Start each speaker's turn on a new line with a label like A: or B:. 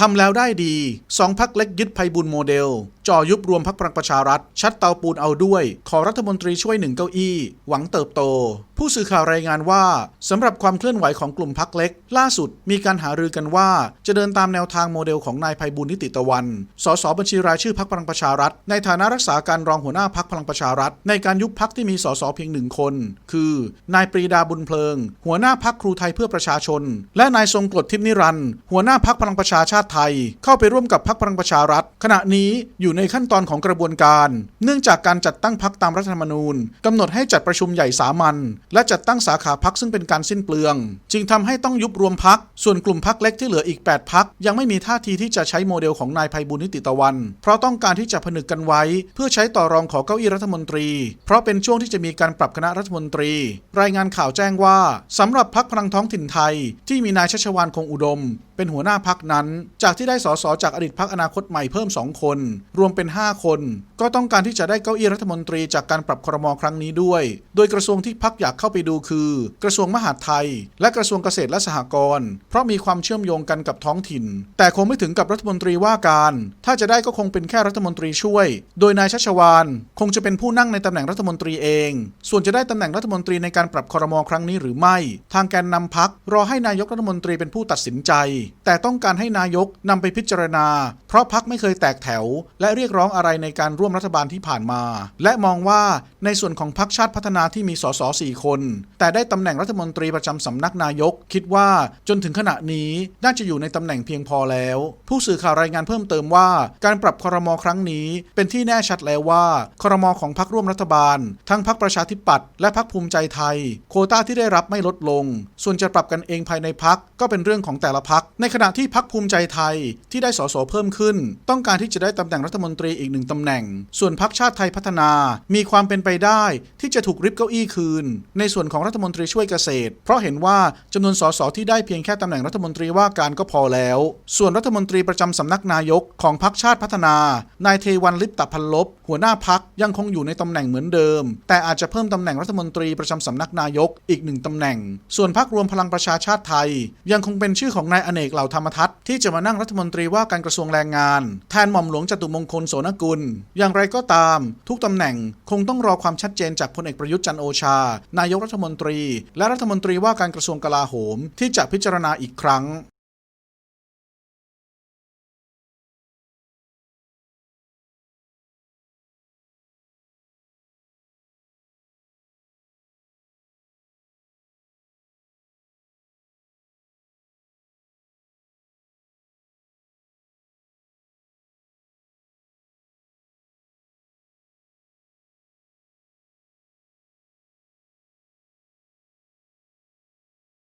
A: ทำแล้วได้ดีสองพักเล็กยึดไพบุญโมเดล จ่อยุบรวมพักพลังประชารัฐ ชัดเตาปูนเอาด้วย ขอรัฐมนตรีช่วยหนึ่งเก้าอี้ หวังเติบโต ผู้สื่อข่าวรายงานว่าสำหรับความเคลื่อนไหวของกลุ่มพักเล็ก ล่าสุดมีการหารือกันว่า จะเดินตามแนวทางโมเดลของนายไพบุญนิติตะวัน สสบัญชีรายชื่อพักพลังประชารัฐ ในฐานะรักษาการรองหัวหน้าพักพลังประชารัฐ ในการยุบพักที่มีสสเพียงหนึ่งคน คือนายปรีดาบุญเพลิง หัวหน้าพักครูไทยเพื่อประชาชน และนายทรงกรดทิพนิรันต์หัวหน้าพักพลังประชาชาติไทย เข้าไปร่วมกับพักพลังประชารัฐ ขณะนี้อยู่ในขั้นตอนของกระบวนการ เนื่องจากการจัดตั้งพักตามรัฐธรรมนูญกำหนดให้จัดประชุมใหญ่สามัญและจัดตั้งสาขาพักซึ่งเป็นการสิ้นเปลือง จึงทำให้ต้องยุบรวมพักส่วนกลุ่มพักเล็กที่เหลืออีก 8พักยังไม่มีท่าทีที่จะใช้โมเดลของนายไพบุญนิติตะวัน เพราะต้องการที่จะผนึกกันไว้ เพื่อใช้ต่อรองขอเก้าอี้รัฐมนตรี เพราะเป็นช่วงที่จะมีการปรับคณะรัฐมนตรี รายงานข่าวแจ้งว่าสำหรับพักพลังท้องถิ่นไทย ที่มีนายชัชวานคงอุดม เป็นหัวหน้าพักนั้นจากที่ได้สสจากอดีตพักอนาคตใหม่เพิ่ม 2 คน รวมเป็น 5 คน ก็ต้องการที่จะได้เก้าอี้รัฐมนตรีจากการปรับครมครั้งนี้ด้วย โดยกระทรวงที่พักอยากเข้าไปดูคือ กระทรวงมหาดไทย และกระทรวงเกษตรและสหกรณ์เพราะมีความเชื่อมโยงกันกับท้องถิ่น แต่คงไม่ถึงกับรัฐมนตรีว่าการ ถ้าจะได้ก็คงเป็นแค่รัฐมนตรีช่วย โดยนายชัชวานคงจะเป็นผู้นั่งในตำแหน่งรัฐมนตรีเอง ส่วนจะได้ตำแหน่งรัฐมนตรีในการปรับครมครั้งนี้หรือไม่ ทางแกนนำพักรอให้นายกรัฐมนตรีเป็นผู้ตัดสินใจ แต่ต้องการให้นายกนำไปพิจารณา เพราะพักไม่เคยแตกแถว และเรียกร้องอะไรในการร่วมรัฐบาลที่ผ่านมา และมองว่าในส่วนของพักชาติพัฒนาที่มีสสสี่คน แต่ได้ตำแหน่งรัฐมนตรีประจำสำนักนายก คิดว่าจนถึงขณะนี้น่าจะอยู่ในตำแหน่งเพียงพอแล้ว ผู้สื่อข่าวรายงานเพิ่มเติมว่า การปรับครมครั้งนี้เป็นที่แน่ชัดแล้วว่าครมของพักร่วมรัฐบาล ทั้งพักประชาธิปัตย์และพักภูมิใจไทย โคต้าที่ได้รับไม่ลดลง ส่วนจะปรับกันเองภายในพักก็เป็นเรื่องของแต่ละพักในขณะที่พักภูมิใจไทยที่ได้สสเพิ่มขึ้น ต้องการที่จะได้ตำแหน่งรัฐมนตรีอีกหนึ่งตำแหน่ง ส่วนพักชาติไทยพัฒนา มีความเป็นไปได้ที่จะถูกริบเก้าอี้คืน ในส่วนของรัฐมนตรีช่วยเกษตร เพราะเห็นว่าจำนวนสสที่ได้เพียงแค่ตำแหน่งรัฐมนตรีว่าการก็พอแล้ว ส่วนรัฐมนตรีประจำสำนักนายกของพักชาติพัฒนา นายเทวันลิปตพันลบหัวหน้าพักยังคงอยู่ในตำแหน่งเหมือนเดิม แต่อาจจะเพิ่มตำแหน่งรัฐมนตรีประจำสำนักนายกอีกหนึ่งตำแหน่ง ส่วนพักรวมพลังประชาชาติไทย ยังคงเป็นชื่อของนายอเนกเหล่าธรรมทัศน์ที่จะมานั่งรัฐมนตรีว่าการกระทรวงแรงงาน แทนหม่อมหลวงจตุมงคลโสนกุล อย่างไรก็ตาม ทุกตำแหน่งคงต้องรอความชัดเจนจากพลเอกประยุทธ์จันโอชา นายกรัฐมนตรี และรัฐมนตรีว่าการกระทรวงกลาโหม ที่จะพิจารณาอีกครั้ง